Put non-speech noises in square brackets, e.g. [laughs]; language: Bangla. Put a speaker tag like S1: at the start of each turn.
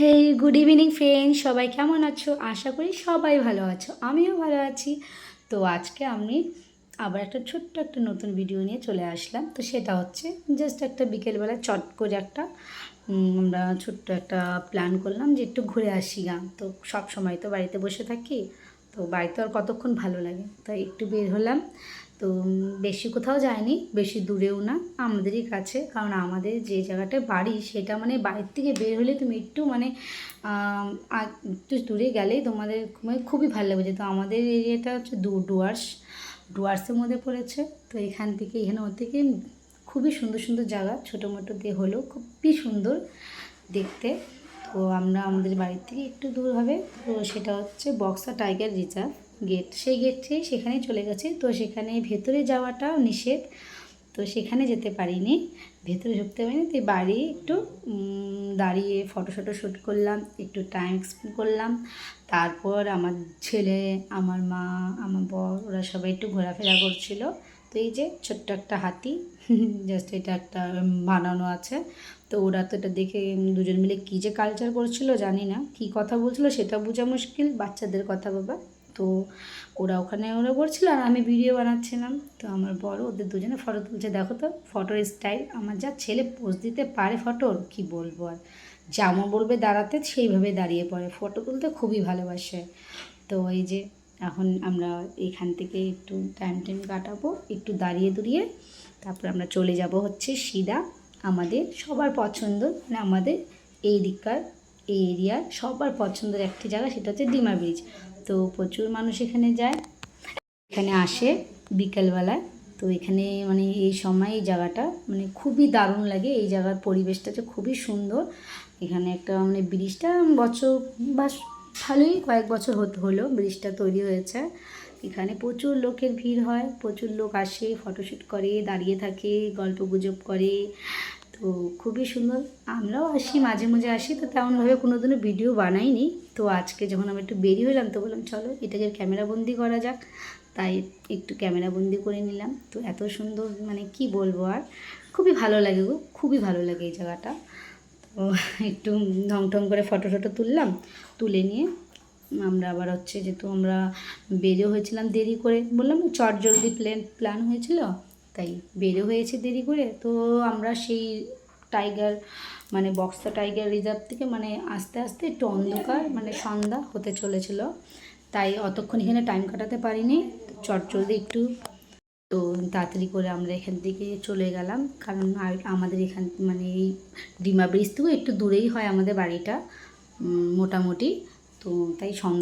S1: হেই গুড ইভিনিং ফ্রেন্ড সবাই কেমন আছো? আশা করি সবাই ভালো আছো। আমিও ভালো আছি। তো আজকে আমি আবার একটা ছোট্ট একটা নতুন ভিডিও নিয়ে চলে আসলাম। তো সেটা হচ্ছে জাস্ট একটা বিকেলবেলা চট করে একটা আমরা ছোট্ট একটা প্ল্যান করলাম যে একটু ঘুরে আসি গা তো সব সময় তো বাড়িতে বসে থাকি, তো বাড়িতে আর কতক্ষণ ভালো লাগে? তাই একটু বের হলাম। তো বেশি কোথাও যায়নি, বেশি দূরেও না, আমাদেরই কাছে। কারণ আমাদের যে জায়গাটায় বাড়ি, সেটা মানে বাড়ির থেকে বের হলে তুমি একটু মানে একটু দূরে গেলেই তোমাদের মানে খুবই ভালো লাগবে। তো আমাদের এরিয়াটা হচ্ছে দু ডুয়ার্স, ডুয়ার্সের মধ্যে পড়েছে। তো এখান থেকে, এখানে ওর থেকে খুবই সুন্দর সুন্দর জায়গা। ছোটো মোটো দিয়ে হলেও খুবই সুন্দর দেখতে। তো আমরা আমাদের বাড়ির থেকে একটু দূর হবে। তো সেটা হচ্ছে বক্সা টাইগার রিজার্ভ। গেট, সেই গেটে সেখানেই চলে গেছে। তো সেখানে ভেতরে যাওয়াটাও নিষেধ। তো সেখানে যেতে পারিনি। ভেতরে ঢুকতে পারিনি। তো বাড়ি একটু দাঁড়িয়ে ফটো শটো শ্যুট করলাম, একটু টাইম স্পেন্ড করলাম। তারপর আমার ছেলে, আমার মা, আমার বর, ওরা সবাই একটু ঘোরাফেরা করছিল। তো এই যে ছোট্ট একটা হাতি [laughs] জাস্ট এটা একটা বানানো আছে। তো ওরা তো এটা দেখে দুজন মিলে কী যে কালচার করছিল জানি না। কী কথা বলছিল সেটা বোঝা মুশকিল। বাচ্চাদের কথা বাবা। তো ওরা ওখানে ওরা করছিল আর আমি ভিডিও বানাচ্ছিলাম। তো আমার বড়, ওদের দুজনে ফটো তুলছে। দেখো তো ফটোর স্টাইল আমার যা ছেলে পোজ দিতে পারে ফটোর কি বলব আর? যেমন বলবে দাঁড়াতে, সেইভাবে দাঁড়িয়ে পড়ে। ফটো তুলতে খুবই ভালোবাসে। তো এই যে, এখন আমরা এখান থেকে একটু টাইম টাইম কাটাবো, একটু দাঁড়িয়ে দুড়িয়ে। তারপর আমরা চলে যাব হচ্ছে সিধা, আমাদের সবার পছন্দ মানে আমাদের এই দিককার এই এরিয়ার সবার পছন্দের একটি জায়গা, সেটা হচ্ছে ডিমা ব্রিজ। তো প্রচুর মানুষ এখানে যায়, এখানে আসে বিকেলবেলায় তো এখানে মানে এই সময় এই জায়গাটা মানে খুবই দারুণ লাগে। এই জায়গার পরিবেশটা যে খুবই সুন্দর। এখানে একটা মানে ব্রিজটা বছর বা ভালোই কয়েক বছর হলো ব্রিজটা তৈরি হয়েছে। এখানে প্রচুর লোকের ভিড় হয়, প্রচুর লোক আসে ফটোশ্যুট করে, দাঁড়িয়ে থাকে, গল্প গুজব করে। তো খুবই সুন্দর। আমরাও আসি, মাঝে মাঝে আসি, তো তেমনভাবে কোনো দিনও ভিডিও বানাইনি। তো আজকে যখন আমি একটু বেরিয়ে হলাম তো বললাম, চলো, এটাকে ক্যামেরা বন্দি করা যাক। তাই একটু ক্যামেরা বন্দি করে নিলাম। তো এত সুন্দর মানে কি বলব আর? খুবই ভালো লাগে গো, খুবই ভালো লাগে এই জায়গাটা। তো একটু ঢং ঢং করে ফটো টটো তুললাম, তুলে নিয়ে আমরা আবার হচ্ছে যেহেতু আমরা বেরিয়ে হয়েছিলাম দেরি করে, বললাম, চট জলদি প্ল্যান প্ল্যান হয়েছিল? তাই বেরো হয়েছে দেরি করে। তো আমরা সেই টাইগার মানে বক্সা টাইগার রিজার্ভ থেকে মানে আস্তে আস্তে একটু অন্ধকার মানে সন্ধ্যা হতে চলেছিল। তাই অতক্ষণ এখানে টাইম কাটাতে পারিনি। চট জলদি একটু, তো তাড়াতাড়ি করে আমরা এখান থেকে চলে গেলাম। কারণ আর আমাদের এখান মানে এই ডিমা ব্রিজ থেকেও একটু দূরেই হয় আমাদের বাড়িটা মোটামুটি। তো তাই সন্ধ্যা